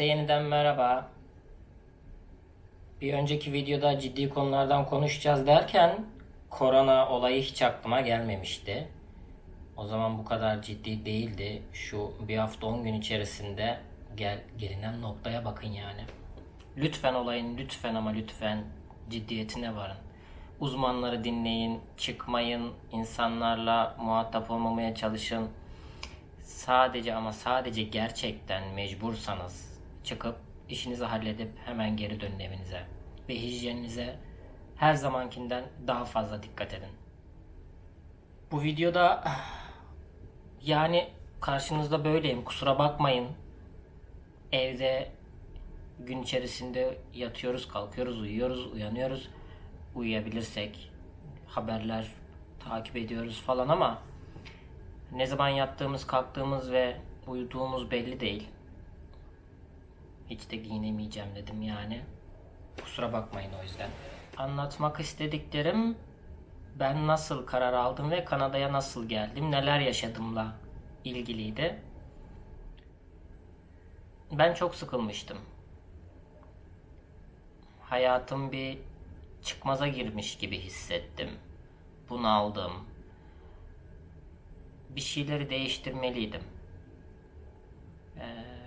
Herkese yeniden merhaba. Bir önceki videoda ciddi konulardan konuşacağız derken korona olayı hiç aklıma gelmemişti. O zaman bu kadar ciddi değildi. Şu bir hafta 10 gün içerisinde gel gelinen noktaya bakın yani. Lütfen olayın lütfen ama lütfen ciddiyetine varın. Uzmanları dinleyin, çıkmayın, insanlarla muhatap olmamaya çalışın. Sadece ama sadece gerçekten mecbursanız çıkıp işinizi halledip hemen geri dönün evinize. Ve hijyeninize her zamankinden daha fazla dikkat edin. Bu videoda yani karşınızda böyleyim kusura bakmayın. Evde gün içerisinde yatıyoruz, kalkıyoruz, uyuyoruz, uyanıyoruz. Uyuyabilirsek haberler takip ediyoruz falan ama ne zaman yattığımız, kalktığımız ve uyuduğumuz belli değil. Hiç de giyinemeyeceğim dedim yani. Kusura bakmayın o yüzden. Anlatmak istediklerim ben nasıl karar aldım ve Kanada'ya nasıl geldim, neler yaşadımla ilgiliydi. Ben çok sıkılmıştım. Hayatım bir çıkmaza girmiş gibi hissettim. Bunaldım bir şeyleri değiştirmeliydim. Ee,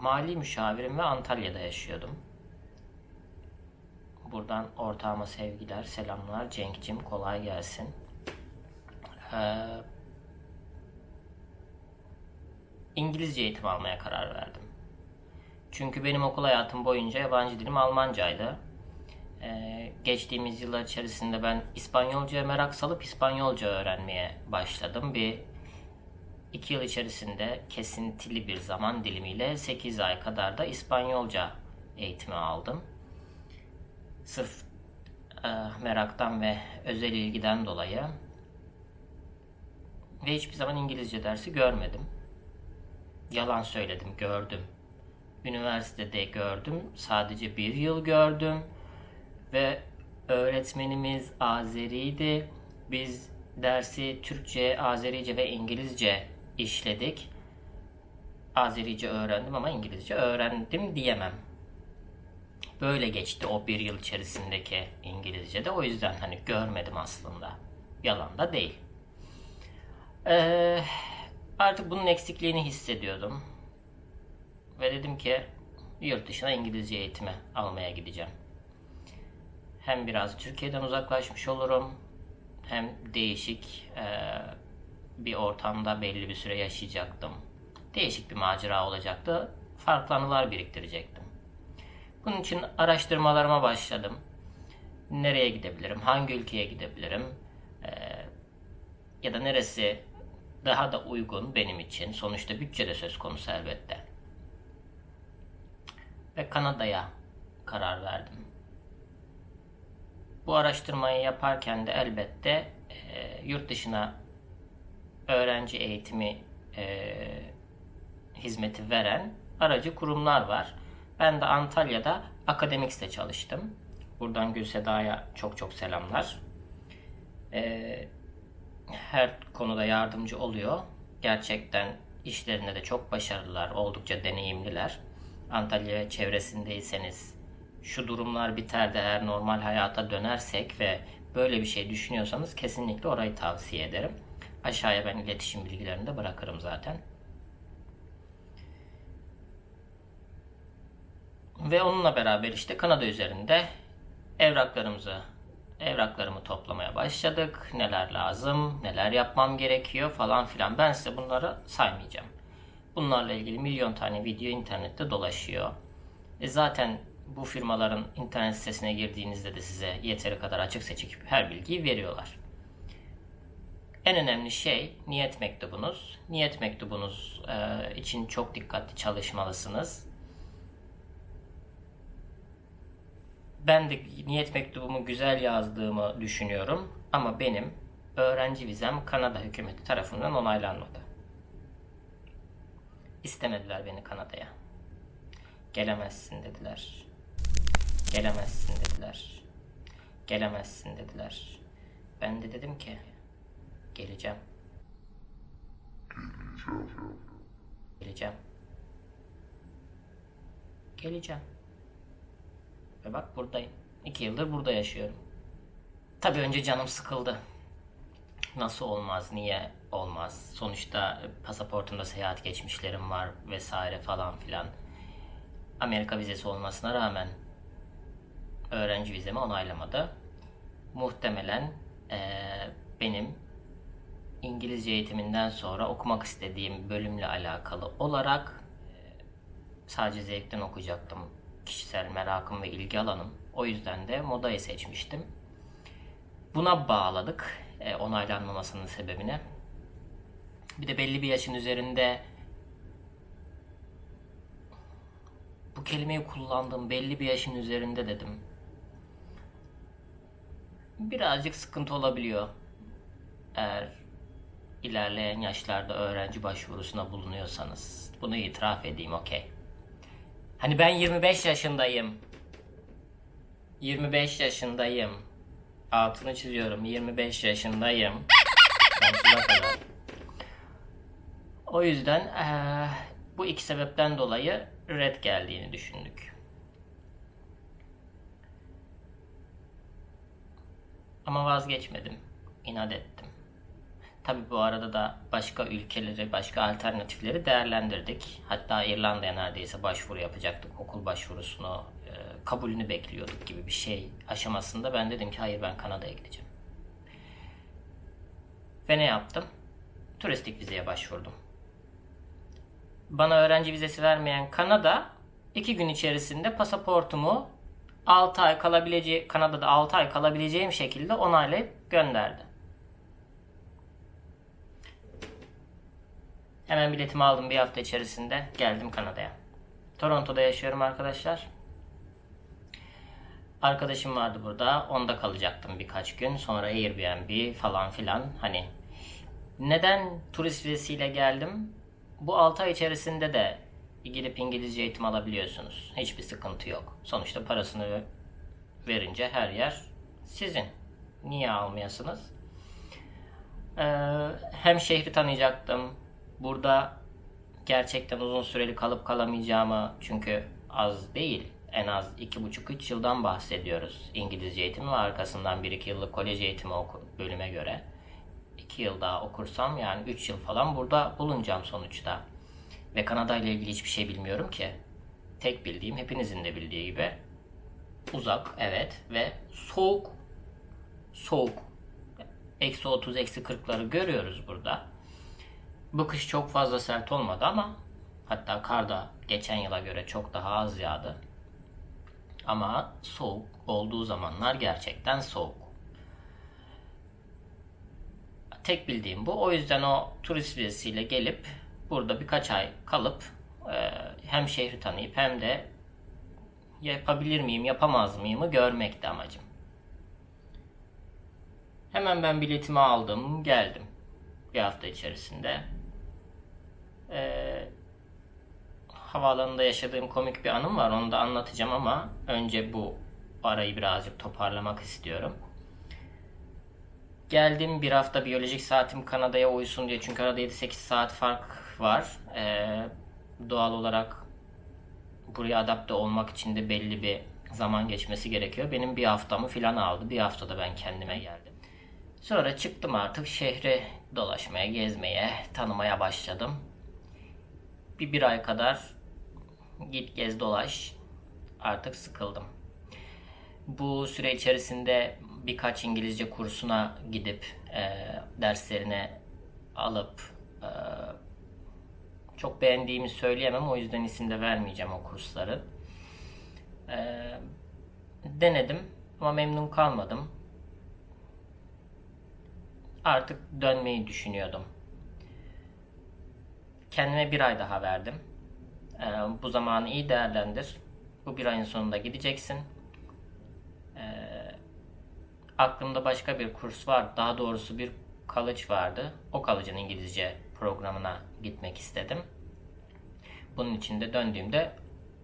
mali müşavirim ve Antalya'da yaşıyordum. Buradan ortağıma sevgiler, selamlar. Cenk'cim kolay gelsin. Ee, İngilizce eğitim almaya karar verdim. Çünkü benim okul hayatım boyunca yabancı dilim Almancaydı. Ee, geçtiğimiz yıllar içerisinde ben İspanyolcaya merak salıp İspanyolca öğrenmeye başladım. Bir iki yıl içerisinde kesintili bir zaman dilimiyle 8 ay kadar da İspanyolca eğitimi aldım. Sırf e, meraktan ve özel ilgiden dolayı. Ve hiçbir zaman İngilizce dersi görmedim. Yalan söyledim, gördüm. Üniversitede gördüm, sadece bir yıl gördüm ve öğretmenimiz Azeriydi. Biz dersi Türkçe, Azerice ve İngilizce işledik. Azerice öğrendim ama İngilizce öğrendim diyemem. Böyle geçti o bir yıl içerisindeki İngilizce'de. O yüzden hani görmedim aslında. Yalan da değil. Ee, artık bunun eksikliğini hissediyordum. Ve dedim ki yurt dışına İngilizce eğitimi almaya gideceğim hem biraz Türkiye'den uzaklaşmış olurum hem değişik e, bir ortamda belli bir süre yaşayacaktım. Değişik bir macera olacaktı. Farklı anılar biriktirecektim. Bunun için araştırmalarıma başladım. Nereye gidebilirim? Hangi ülkeye gidebilirim? E, ya da neresi daha da uygun benim için? Sonuçta bütçe de söz konusu elbette. Ve Kanada'ya karar verdim. Bu araştırmayı yaparken de elbette e, yurt dışına öğrenci eğitimi e, hizmeti veren aracı kurumlar var. Ben de Antalya'da Akademix'te çalıştım. Buradan Gülseda'ya çok çok selamlar. E, her konuda yardımcı oluyor. Gerçekten işlerinde de çok başarılılar, oldukça deneyimliler. Antalya çevresindeyseniz şu durumlar biter de eğer normal hayata dönersek ve böyle bir şey düşünüyorsanız kesinlikle orayı tavsiye ederim. Aşağıya ben iletişim bilgilerini de bırakırım zaten. Ve onunla beraber işte Kanada üzerinde evraklarımızı evraklarımı toplamaya başladık. Neler lazım, neler yapmam gerekiyor falan filan. Ben size bunları saymayacağım. Bunlarla ilgili milyon tane video internette dolaşıyor. E zaten bu firmaların internet sitesine girdiğinizde de size yeteri kadar açık seçik her bilgiyi veriyorlar. En önemli şey niyet mektubunuz. Niyet mektubunuz e, için çok dikkatli çalışmalısınız. Ben de niyet mektubumu güzel yazdığımı düşünüyorum ama benim öğrenci vizem Kanada hükümeti tarafından onaylanmadı. İstemediler beni Kanada'ya. Gelemezsin dediler. Gelemezsin dediler. Gelemezsin dediler. Ben de dedim ki geleceğim. Geleceğim. Geleceğim. Ve bak buradayım. İki yıldır burada yaşıyorum. Tabii önce canım sıkıldı. Nasıl olmaz, niye olmaz? Sonuçta pasaportumda seyahat geçmişlerim var vesaire falan filan. Amerika vizesi olmasına rağmen öğrenci vizemi onaylamadı. Muhtemelen eee, benim İngilizce eğitiminden sonra okumak istediğim bölümle alakalı olarak eee, sadece zevkten okuyacaktım. Kişisel merakım ve ilgi alanım. O yüzden de modayı seçmiştim. Buna bağladık e, onaylanmamasının sebebine. Bir de belli bir yaşın üzerinde bu kelimeyi kullandığım belli bir yaşın üzerinde dedim. Birazcık sıkıntı olabiliyor. Eğer ilerleyen yaşlarda öğrenci başvurusuna bulunuyorsanız. Bunu itiraf edeyim okey. Hani ben 25 yaşındayım. 25 yaşındayım. Altını çiziyorum. 25 yaşındayım. O yüzden eee, bu iki sebepten dolayı red geldiğini düşündük. Ama vazgeçmedim. İnat ettim. Tabi bu arada da başka ülkeleri, başka alternatifleri değerlendirdik. Hatta İrlanda'ya neredeyse başvuru yapacaktık. Okul başvurusunu, e, kabulünü bekliyorduk gibi bir şey aşamasında ben dedim ki hayır ben Kanada'ya gideceğim. Ve ne yaptım? Turistik vizeye başvurdum. Bana öğrenci vizesi vermeyen Kanada iki gün içerisinde pasaportumu 6 ay kalabileceği Kanada'da 6 ay kalabileceğim şekilde onaylayıp gönderdi. Hemen biletimi aldım bir hafta içerisinde geldim Kanada'ya. Toronto'da yaşıyorum arkadaşlar. Arkadaşım vardı burada. Onda kalacaktım birkaç gün. Sonra Airbnb falan filan. Hani neden turist vizesiyle geldim? Bu 6 ay içerisinde de gidip İngilizce eğitim alabiliyorsunuz. Hiçbir sıkıntı yok. Sonuçta parasını verince her yer sizin. Niye almayasınız? Ee, hem şehri tanıyacaktım. Burada gerçekten uzun süreli kalıp kalamayacağımı çünkü az değil en az 2,5-3 yıldan bahsediyoruz İngilizce eğitimi ve arkasından 1-2 yıllık kolej eğitimi oku, bölüme göre 2 yıl daha okursam yani 3 yıl falan burada bulunacağım sonuçta. Ve Kanada ile ilgili hiçbir şey bilmiyorum ki. Tek bildiğim hepinizin de bildiği gibi uzak evet ve soğuk soğuk eksi 30 eksi 40'ları görüyoruz burada. Bu kış çok fazla sert olmadı ama hatta kar da geçen yıla göre çok daha az yağdı. Ama soğuk olduğu zamanlar gerçekten soğuk. Tek bildiğim bu. O yüzden o turist vizesiyle gelip burada birkaç ay kalıp e, hem şehri tanıyıp hem de yapabilir miyim, yapamaz mıyımı görmekti amacım. Hemen ben biletimi aldım, geldim. Bir hafta içerisinde. Ee, havaalanında yaşadığım komik bir anım var. Onu da anlatacağım ama önce bu arayı birazcık toparlamak istiyorum. Geldim bir hafta biyolojik saatim Kanada'ya uysun diye. Çünkü arada 7-8 saat fark var. Ee, doğal olarak buraya adapte olmak için de belli bir zaman geçmesi gerekiyor. Benim bir haftamı filan aldı. Bir haftada ben kendime geldim. Sonra çıktım artık şehri dolaşmaya, gezmeye, tanımaya başladım. Bir bir ay kadar git gez dolaş artık sıkıldım. Bu süre içerisinde birkaç İngilizce kursuna gidip e, derslerine alıp e, çok beğendiğimi söyleyemem o yüzden isim de vermeyeceğim o kursları. E, denedim ama memnun kalmadım. Artık dönmeyi düşünüyordum. Kendime bir ay daha verdim. Ee, bu zamanı iyi değerlendir. Bu bir ayın sonunda gideceksin. Ee, aklımda başka bir kurs var. Daha doğrusu bir college vardı. O college'ın İngilizce programına gitmek istedim. Bunun için de döndüğümde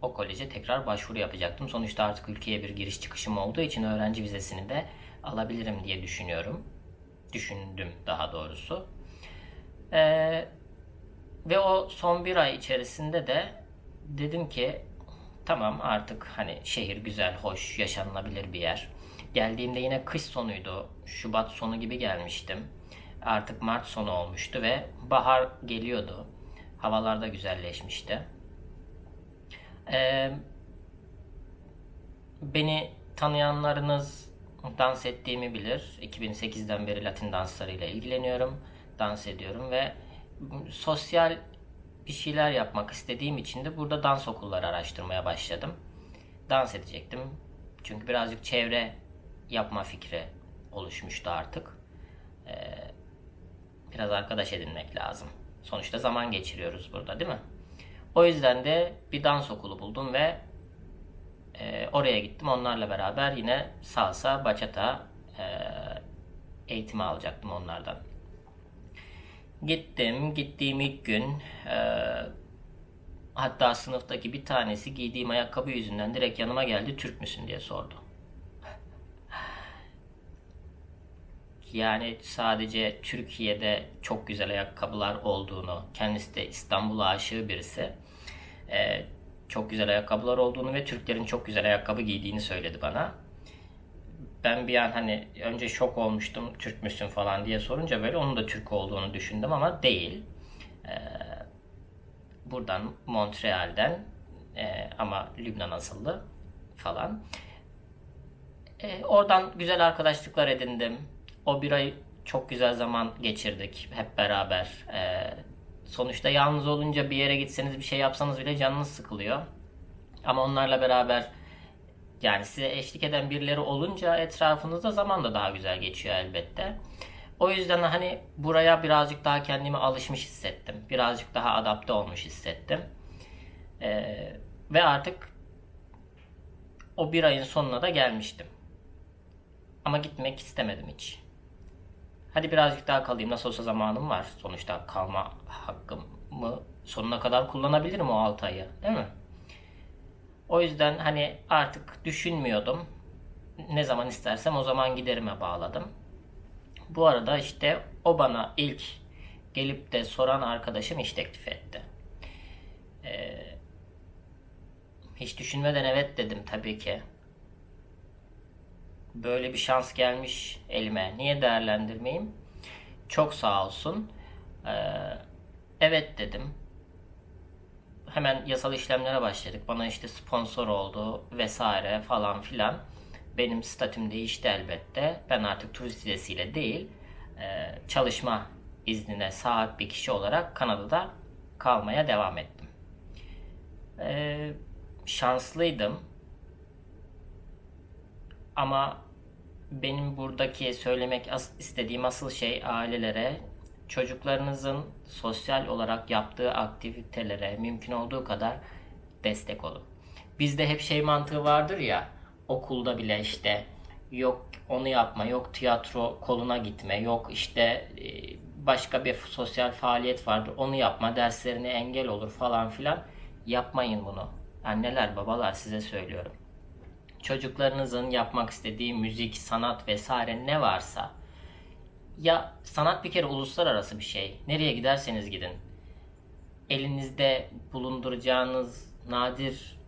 o koleje tekrar başvuru yapacaktım. Sonuçta artık ülkeye bir giriş çıkışım olduğu için öğrenci vizesini de alabilirim diye düşünüyorum. Düşündüm daha doğrusu. Ee, ve o son bir ay içerisinde de dedim ki tamam artık hani şehir güzel, hoş, yaşanılabilir bir yer. Geldiğimde yine kış sonuydu. Şubat sonu gibi gelmiştim. Artık Mart sonu olmuştu ve bahar geliyordu. Havalar da güzelleşmişti. Ee, beni tanıyanlarınız dans ettiğimi bilir. 2008'den beri Latin danslarıyla ilgileniyorum. Dans ediyorum ve sosyal bir şeyler yapmak istediğim için de burada dans okulları araştırmaya başladım. Dans edecektim. Çünkü birazcık çevre yapma fikri oluşmuştu artık. Ee, biraz arkadaş edinmek lazım. Sonuçta zaman geçiriyoruz burada değil mi? O yüzden de bir dans okulu buldum ve e, oraya gittim. Onlarla beraber yine salsa, bachata e, eğitimi alacaktım onlardan. Gittim. Gittiğim ilk gün e, hatta sınıftaki bir tanesi giydiğim ayakkabı yüzünden direkt yanıma geldi. Türk müsün diye sordu. Yani sadece Türkiye'de çok güzel ayakkabılar olduğunu, kendisi de İstanbul'a aşığı birisi. e, çok güzel ayakkabılar olduğunu ve Türklerin çok güzel ayakkabı giydiğini söyledi bana. Ben bir an hani önce şok olmuştum Türk müsün falan diye sorunca böyle onun da Türk olduğunu düşündüm ama değil. Ee, buradan Montreal'den e, ama Lübnan asıllı falan. E, oradan güzel arkadaşlıklar edindim. O bir ay çok güzel zaman geçirdik hep beraber. E, sonuçta yalnız olunca bir yere gitseniz bir şey yapsanız bile canınız sıkılıyor. Ama onlarla beraber yani size eşlik eden birileri olunca etrafınızda zaman da daha güzel geçiyor elbette. O yüzden hani buraya birazcık daha kendimi alışmış hissettim. Birazcık daha adapte olmuş hissettim. Ee, ve artık o bir ayın sonuna da gelmiştim. Ama gitmek istemedim hiç. Hadi birazcık daha kalayım. Nasıl olsa zamanım var. Sonuçta kalma hakkımı sonuna kadar kullanabilirim o 6 ayı. Değil mi? O yüzden hani artık düşünmüyordum. Ne zaman istersem o zaman giderime bağladım. Bu arada işte o bana ilk gelip de soran arkadaşım iş teklif etti. Ee, hiç düşünmeden evet dedim tabii ki. Böyle bir şans gelmiş elime. Niye değerlendirmeyeyim? Çok sağ olsun. Ee, evet dedim hemen yasal işlemlere başladık. Bana işte sponsor oldu vesaire falan filan. Benim statüm değişti elbette. Ben artık turist vizesiyle değil, e, çalışma iznine sahip bir kişi olarak Kanada'da kalmaya devam ettim. E, şanslıydım. Ama benim buradaki söylemek istediğim asıl şey ailelere çocuklarınızın sosyal olarak yaptığı aktivitelere mümkün olduğu kadar destek olun. Bizde hep şey mantığı vardır ya okulda bile işte yok onu yapma, yok tiyatro koluna gitme, yok işte e, başka bir sosyal faaliyet vardır onu yapma, derslerine engel olur falan filan. Yapmayın bunu. Anneler, babalar size söylüyorum. Çocuklarınızın yapmak istediği müzik, sanat vesaire ne varsa ya sanat bir kere uluslararası bir şey. Nereye giderseniz gidin. Elinizde bulunduracağınız nadir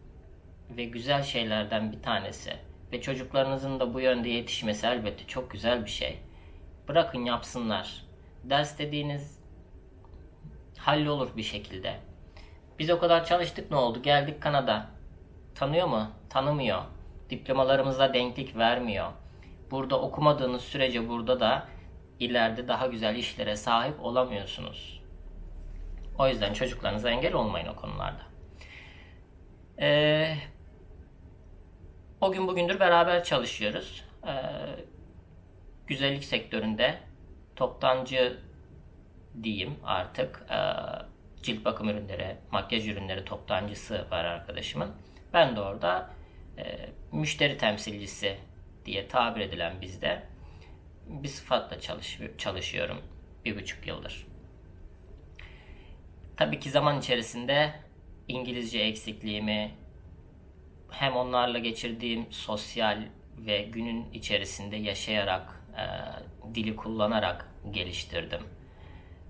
ve güzel şeylerden bir tanesi. Ve çocuklarınızın da bu yönde yetişmesi elbette çok güzel bir şey. Bırakın yapsınlar. Ders dediğiniz hallolur bir şekilde. Biz o kadar çalıştık ne oldu? Geldik Kanada. Tanıyor mu? Tanımıyor. Diplomalarımızda denklik vermiyor. Burada okumadığınız sürece burada da ileride daha güzel işlere sahip olamıyorsunuz. O yüzden çocuklarınıza engel olmayın o konularda. Ee, o gün bugündür beraber çalışıyoruz. Ee, güzellik sektöründe toptancı diyeyim artık. Ee, cilt bakım ürünleri, makyaj ürünleri toptancısı var arkadaşımın. Ben de orada e, müşteri temsilcisi diye tabir edilen bizde bir sıfatla çalış, çalışıyorum bir buçuk yıldır. Tabii ki zaman içerisinde İngilizce eksikliğimi hem onlarla geçirdiğim sosyal ve günün içerisinde yaşayarak, e, dili kullanarak geliştirdim.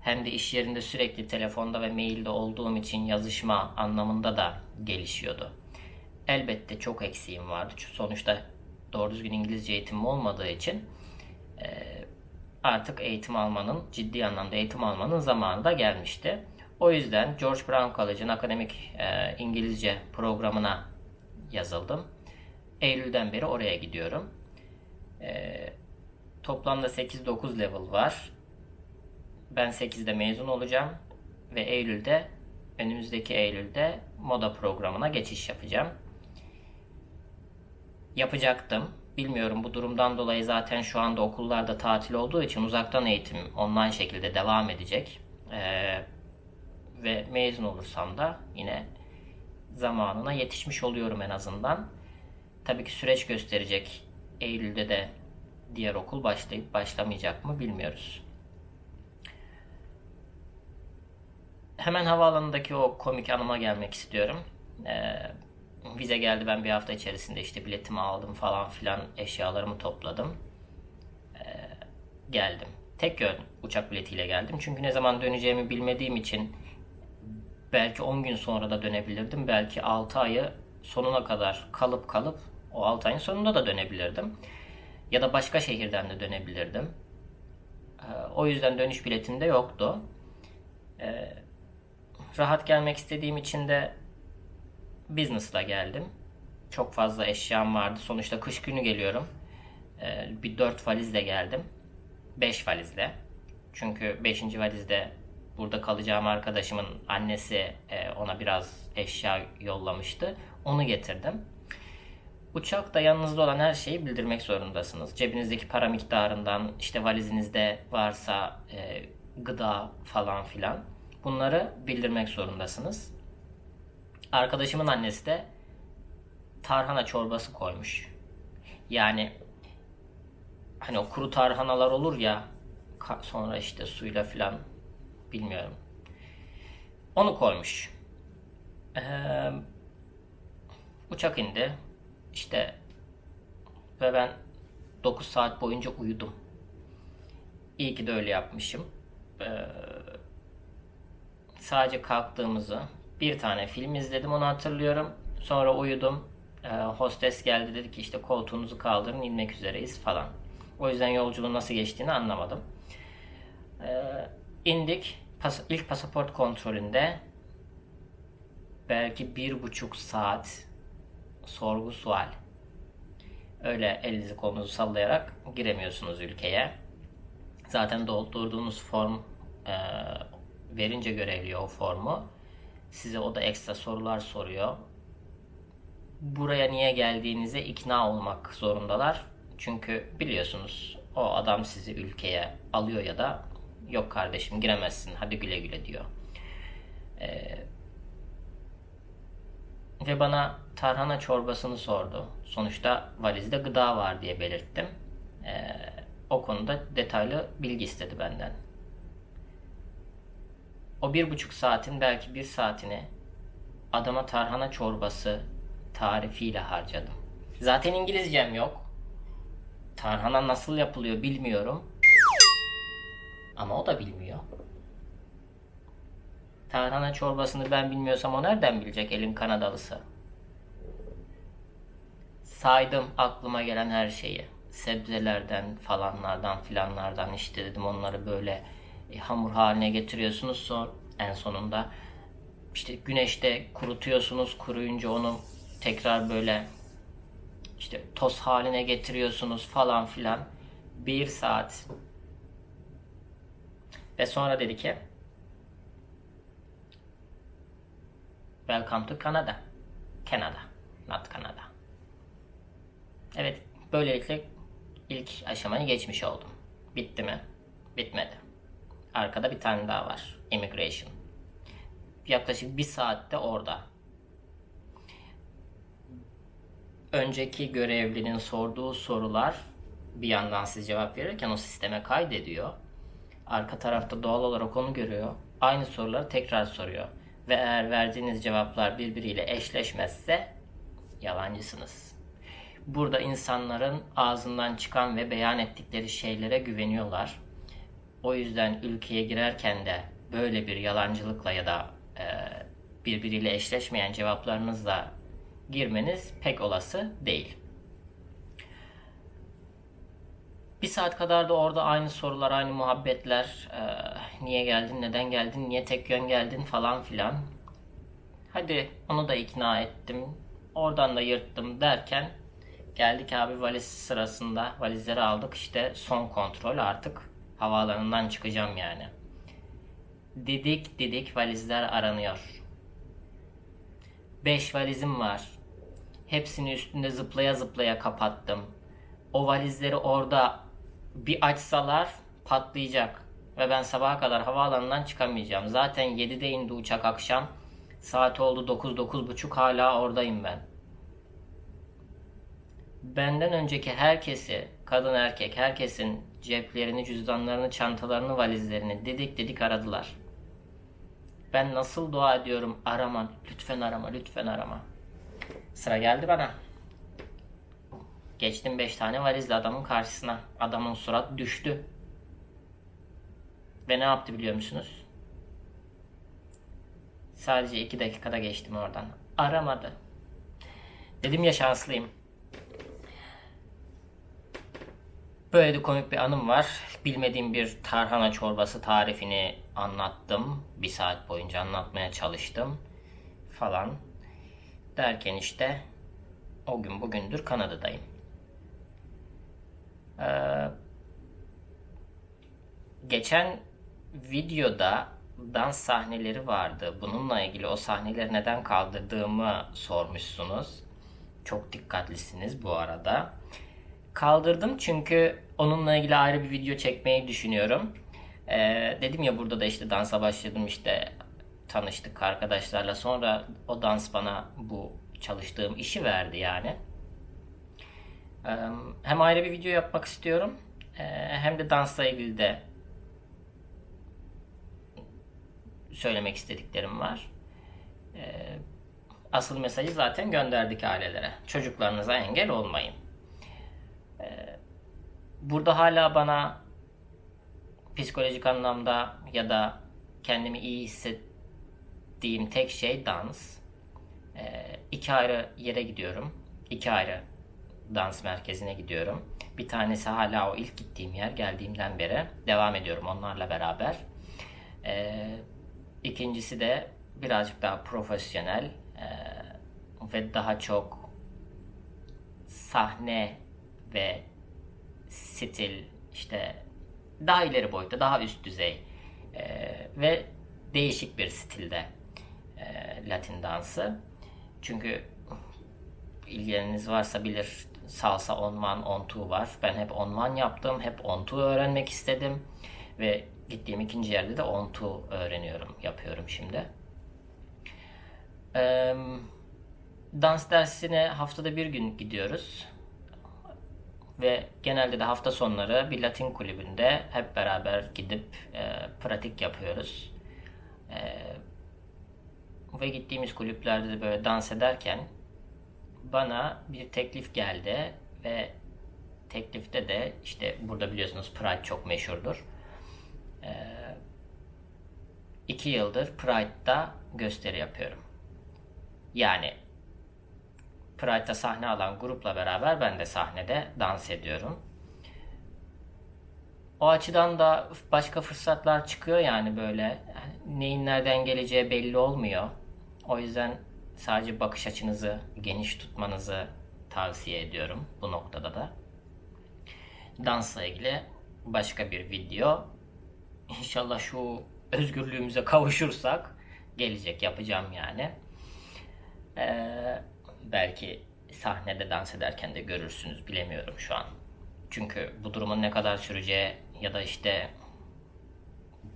Hem de iş yerinde sürekli telefonda ve mailde olduğum için yazışma anlamında da gelişiyordu. elbette çok eksiğim vardı. Sonuçta doğru düzgün İngilizce eğitimim olmadığı için artık eğitim almanın, ciddi anlamda eğitim almanın zamanı da gelmişti. O yüzden George Brown College'ın akademik e, İngilizce programına yazıldım. Eylül'den beri oraya gidiyorum. E, toplamda 8-9 level var. Ben 8'de mezun olacağım ve Eylül'de önümüzdeki Eylül'de moda programına geçiş yapacağım. Yapacaktım. Bilmiyorum bu durumdan dolayı zaten şu anda okullarda tatil olduğu için uzaktan eğitim online şekilde devam edecek. Ee, ve mezun olursam da yine zamanına yetişmiş oluyorum en azından. Tabii ki süreç gösterecek. Eylül'de de diğer okul başlayıp başlamayacak mı bilmiyoruz. Hemen havaalanındaki o komik anıma gelmek istiyorum. Ee, vize geldi ben bir hafta içerisinde işte biletimi aldım falan filan eşyalarımı topladım. Ee, geldim. Tek yön uçak biletiyle geldim. Çünkü ne zaman döneceğimi bilmediğim için belki 10 gün sonra da dönebilirdim. Belki 6 ayı sonuna kadar kalıp kalıp o 6 ayın sonunda da dönebilirdim. Ya da başka şehirden de dönebilirdim. Ee, o yüzden dönüş biletim de yoktu. Ee, rahat gelmek istediğim için de business'la geldim. Çok fazla eşyam vardı. Sonuçta kış günü geliyorum. Ee, bir 4 valizle geldim. 5 valizle. Çünkü 5. valizde burada kalacağım arkadaşımın annesi e, ona biraz eşya yollamıştı. Onu getirdim. Uçakta yanınızda olan her şeyi bildirmek zorundasınız. Cebinizdeki para miktarından, işte valizinizde varsa e, gıda falan filan. Bunları bildirmek zorundasınız. Arkadaşımın annesi de tarhana çorbası koymuş. Yani hani o kuru tarhanalar olur ya sonra işte suyla filan bilmiyorum. Onu koymuş. Ee, uçak indi. İşte ve ben 9 saat boyunca uyudum. İyi ki de öyle yapmışım. Ee, sadece kalktığımızı bir tane film izledim onu hatırlıyorum. Sonra uyudum. Ee, hostes geldi dedi ki işte koltuğunuzu kaldırın inmek üzereyiz falan. O yüzden yolculuğun nasıl geçtiğini anlamadım. Ee, indik. Pas ilk pasaport kontrolünde belki bir buçuk saat sorgu sual. Öyle elinizi kolunuzu sallayarak giremiyorsunuz ülkeye. Zaten doldurduğunuz form e, verince görevliyor o formu. Size o da ekstra sorular soruyor. Buraya niye geldiğinize ikna olmak zorundalar. Çünkü biliyorsunuz o adam sizi ülkeye alıyor ya da yok kardeşim giremezsin hadi güle güle diyor. Ee, ve bana tarhana çorbasını sordu. Sonuçta valizde gıda var diye belirttim. Ee, o konuda detaylı bilgi istedi benden. O bir buçuk saatin belki bir saatini adama tarhana çorbası tarifiyle harcadım. Zaten İngilizcem yok. Tarhana nasıl yapılıyor bilmiyorum. Ama o da bilmiyor. Tarhana çorbasını ben bilmiyorsam o nereden bilecek elin Kanadalısı? Saydım aklıma gelen her şeyi. Sebzelerden falanlardan filanlardan işte dedim onları böyle e, hamur haline getiriyorsunuz son en sonunda işte güneşte kurutuyorsunuz kuruyunca onu tekrar böyle işte toz haline getiriyorsunuz falan filan bir saat ve sonra dedi ki Welcome to Canada. Canada, not Canada. Evet, böylelikle ilk aşamayı geçmiş oldum. Bitti mi? Bitmedi. Arkada bir tane daha var. Immigration. Yaklaşık bir saatte orada. Önceki görevlinin sorduğu sorular bir yandan siz cevap verirken o sisteme kaydediyor. Arka tarafta doğal olarak onu görüyor. Aynı soruları tekrar soruyor. Ve eğer verdiğiniz cevaplar birbiriyle eşleşmezse yalancısınız. Burada insanların ağzından çıkan ve beyan ettikleri şeylere güveniyorlar. O yüzden ülkeye girerken de böyle bir yalancılıkla ya da e, birbiriyle eşleşmeyen cevaplarınızla girmeniz pek olası değil. Bir saat kadar da orada aynı sorular, aynı muhabbetler. Ee, niye geldin, neden geldin, niye tek yön geldin falan filan. Hadi onu da ikna ettim. Oradan da yırttım derken geldik abi valiz sırasında valizleri aldık işte son kontrol artık havaalanından çıkacağım yani. Didik didik valizler aranıyor. 5 valizim var. Hepsini üstünde zıplaya zıplaya kapattım. O valizleri orada bir açsalar patlayacak. Ve ben sabaha kadar havaalanından çıkamayacağım. Zaten 7'de indi uçak akşam. Saat oldu 9-9.30 hala oradayım ben. Benden önceki herkesi, kadın erkek herkesin ceplerini, cüzdanlarını, çantalarını, valizlerini didik didik aradılar. Ben nasıl dua ediyorum arama, lütfen arama, lütfen arama. Sıra geldi bana. Geçtim 5 tane valizle adamın karşısına. Adamın surat düştü. Ve ne yaptı biliyor musunuz? Sadece 2 dakikada geçtim oradan. Aramadı. Dedim ya şanslıyım. Böyle de komik bir anım var. Bilmediğim bir tarhana çorbası tarifini anlattım. Bir saat boyunca anlatmaya çalıştım. Falan. Derken işte o gün bugündür Kanada'dayım. Ee, geçen videoda dans sahneleri vardı. Bununla ilgili o sahneleri neden kaldırdığımı sormuşsunuz. Çok dikkatlisiniz bu arada. Kaldırdım çünkü onunla ilgili ayrı bir video çekmeyi düşünüyorum. Ee, dedim ya burada da işte dansa başladım işte tanıştık arkadaşlarla. Sonra o dans bana bu çalıştığım işi verdi yani. Ee, hem ayrı bir video yapmak istiyorum ee, hem de dansla ilgili de söylemek istediklerim var. Ee, asıl mesajı zaten gönderdik ailelere. Çocuklarınıza engel olmayın. Burada hala bana psikolojik anlamda ya da kendimi iyi hissettiğim tek şey dans. Ee, iki ayrı yere gidiyorum. İki ayrı dans merkezine gidiyorum. Bir tanesi hala o ilk gittiğim yer geldiğimden beri. Devam ediyorum onlarla beraber. Ee, ikincisi de birazcık daha profesyonel e, ve daha çok sahne ve stil işte daha ileri boyutta, daha üst düzey e, ve değişik bir stilde e, Latin dansı. Çünkü ilgileriniz varsa bilir salsa on man, on two var. Ben hep on man yaptım, hep on two öğrenmek istedim ve gittiğim ikinci yerde de on two öğreniyorum, yapıyorum şimdi. Ee, dans dersine haftada bir gün gidiyoruz ve genelde de hafta sonları bir Latin kulübünde hep beraber gidip e, pratik yapıyoruz. E, ve gittiğimiz kulüplerde de böyle dans ederken bana bir teklif geldi ve teklifte de işte burada biliyorsunuz Pride çok meşhurdur. E, iki yıldır Pride'da gösteri yapıyorum. Yani Pride'da sahne alan grupla beraber ben de sahnede dans ediyorum. O açıdan da başka fırsatlar çıkıyor yani böyle neyin nereden geleceği belli olmuyor. O yüzden sadece bakış açınızı geniş tutmanızı tavsiye ediyorum bu noktada da. Dansla ilgili başka bir video. İnşallah şu özgürlüğümüze kavuşursak gelecek yapacağım yani. Ee, belki sahnede dans ederken de görürsünüz bilemiyorum şu an. Çünkü bu durumun ne kadar süreceği ya da işte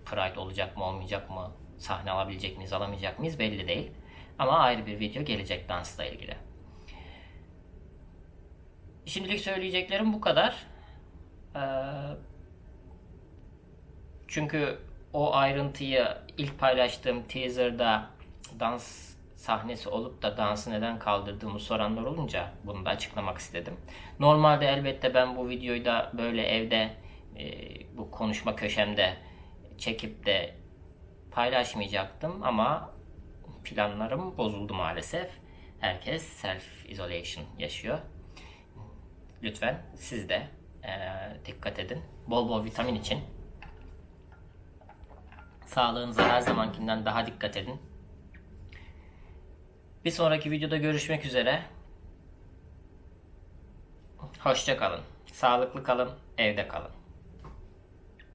Pride olacak mı olmayacak mı sahne alabilecek miyiz alamayacak mıyız belli değil. Ama ayrı bir video gelecek dansla ilgili. Şimdilik söyleyeceklerim bu kadar. Ee, çünkü o ayrıntıyı ilk paylaştığım teaser'da dans sahnesi olup da dansı neden kaldırdığımı soranlar olunca bunu da açıklamak istedim. Normalde elbette ben bu videoyu da böyle evde e, bu konuşma köşemde çekip de paylaşmayacaktım ama planlarım bozuldu maalesef. Herkes self isolation yaşıyor. Lütfen siz de eee, dikkat edin. Bol bol vitamin için. Sağlığınıza her zamankinden daha dikkat edin. Bir sonraki videoda görüşmek üzere. Hoşça kalın. Sağlıklı kalın. Evde kalın.